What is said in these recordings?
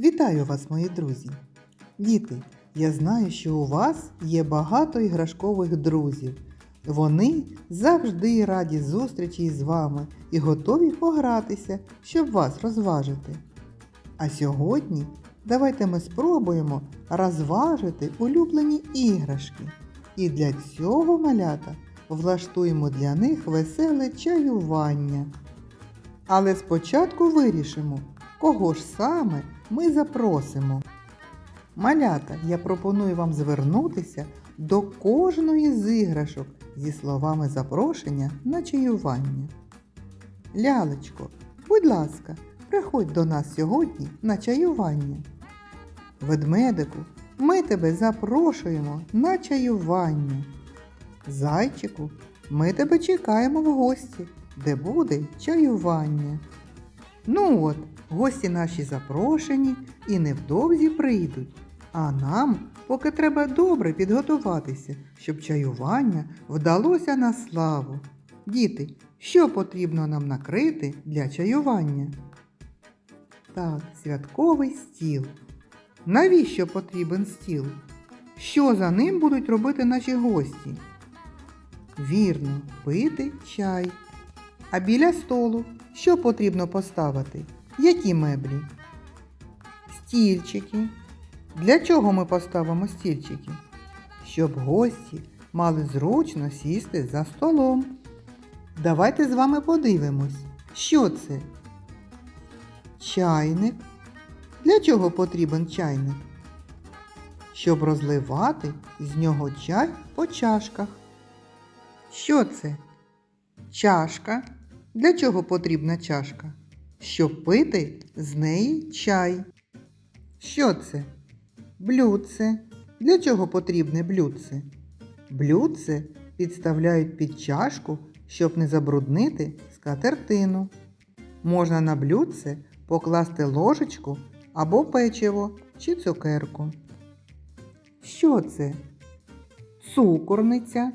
Вітаю вас, мої друзі! Діти, я знаю, що у вас є багато іграшкових друзів. Вони завжди раді зустрічі з вами і готові погратися, щоб вас розважити. А сьогодні давайте ми спробуємо розважити улюблені іграшки. І для цього малята влаштуємо для них веселе чаювання. Але спочатку вирішимо, кого ж саме ми запросимо. Малята, я пропоную вам звернутися до кожної з іграшок зі словами запрошення на чаювання. Лялечко, будь ласка, приходь до нас сьогодні на чаювання. Ведмедику, ми тебе запрошуємо на чаювання. Зайчику, ми тебе чекаємо в гості, де буде чаювання. Ну от, гості наші запрошені і невдовзі прийдуть. А нам поки треба добре підготуватися, щоб чаювання вдалося на славу. Діти, що потрібно нам накрити для чаювання? Так, святковий стіл. Навіщо потрібен стіл? Що за ним будуть робити наші гості? Вірно, пити чай. А біля столу що потрібно поставити? Які меблі? Стільчики. Для чого ми поставимо стільчики? Щоб гості мали зручно сісти за столом. Давайте з вами подивимось, що це? Чайник. Для чого потрібен чайник? Щоб розливати з нього чай по чашках. Що це? Чашка. Для чого потрібна чашка? Щоб пити з неї чай. Що це? Блюдце. Для чого потрібне блюдце? Блюдце підставляють під чашку, щоб не забруднити скатертину. Можна на блюдце покласти ложечку або печиво чи цукерку. Що це? Цукорниця.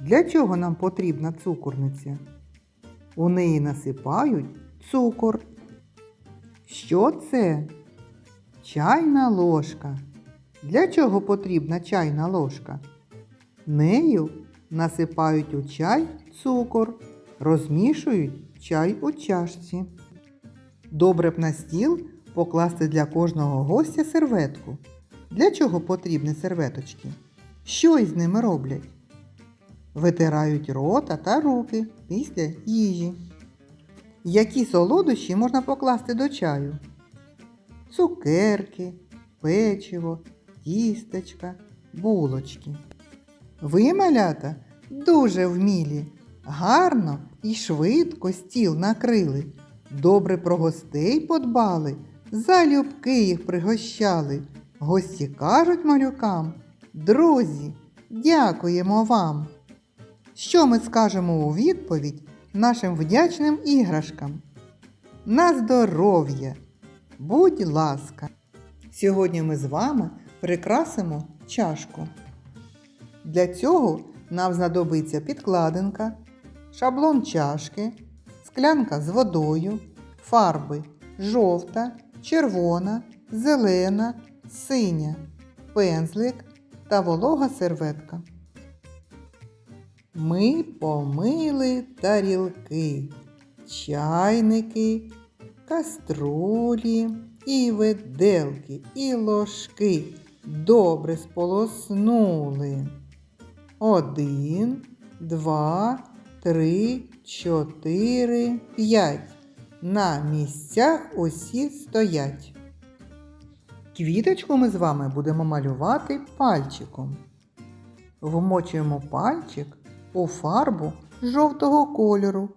Для чого нам потрібна цукорниця? У неї насипають цукор. Що це? Чайна ложка. Для чого потрібна чайна ложка? Нею насипають у чай цукор, розмішують чай у чашці. Добре б на стіл покласти для кожного гостя серветку. Для чого потрібні серветочки? Що із ними роблять? Витирають рота та руки після їжі. Які солодощі можна покласти до чаю? Цукерки, печиво, тістечка, булочки. Ви, малята, дуже вмілі, гарно і швидко стіл накрили. Добре про гостей подбали, залюбки їх пригощали. Гості кажуть малюкам, друзі, дякуємо вам. Що ми скажемо у відповідь нашим вдячним іграшкам? На здоров'я! Будь ласка! Сьогодні ми з вами прикрасимо чашку. Для цього нам знадобиться підкладинка, шаблон чашки, склянка з водою, фарби жовта, червона, зелена, синя, пензлик та волога серветка. Ми помили тарілки, чайники, каструлі, і виделки, і ложки добре сполоснули. Один, два, три, чотири, п'ять. На місцях усі стоять. Квіточку ми з вами будемо малювати пальчиком. Вмочуємо пальчик у фарбу жовтого кольору.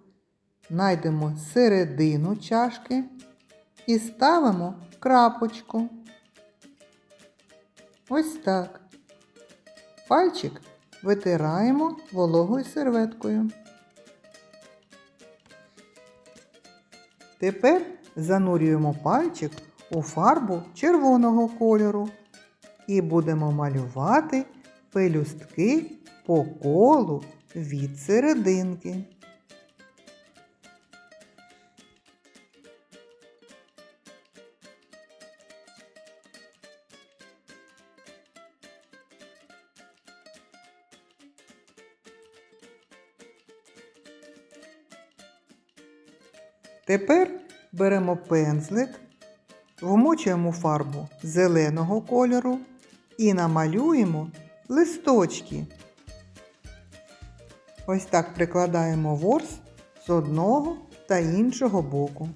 Найдемо середину чашки і ставимо крапочку. Ось так. Пальчик витираємо вологою серветкою. Тепер занурюємо пальчик у фарбу червоного кольору і будемо малювати пелюстки по колу від серединки. Тепер беремо пензлик, вмочуємо фарбу зеленого кольору і намалюємо листочки Ось так прикладаємо ворс з одного та іншого боку.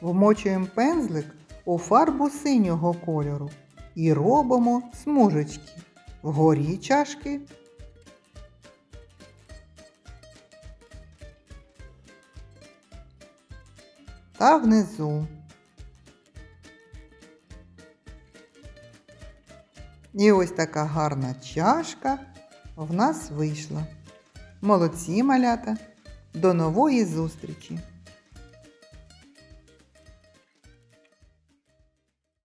Вмочуємо пензлик у фарбу синього кольору і робимо смужечки вгорі чашки та внизу. І ось така гарна чашка в нас вийшла. Молодці малята! До нової зустрічі!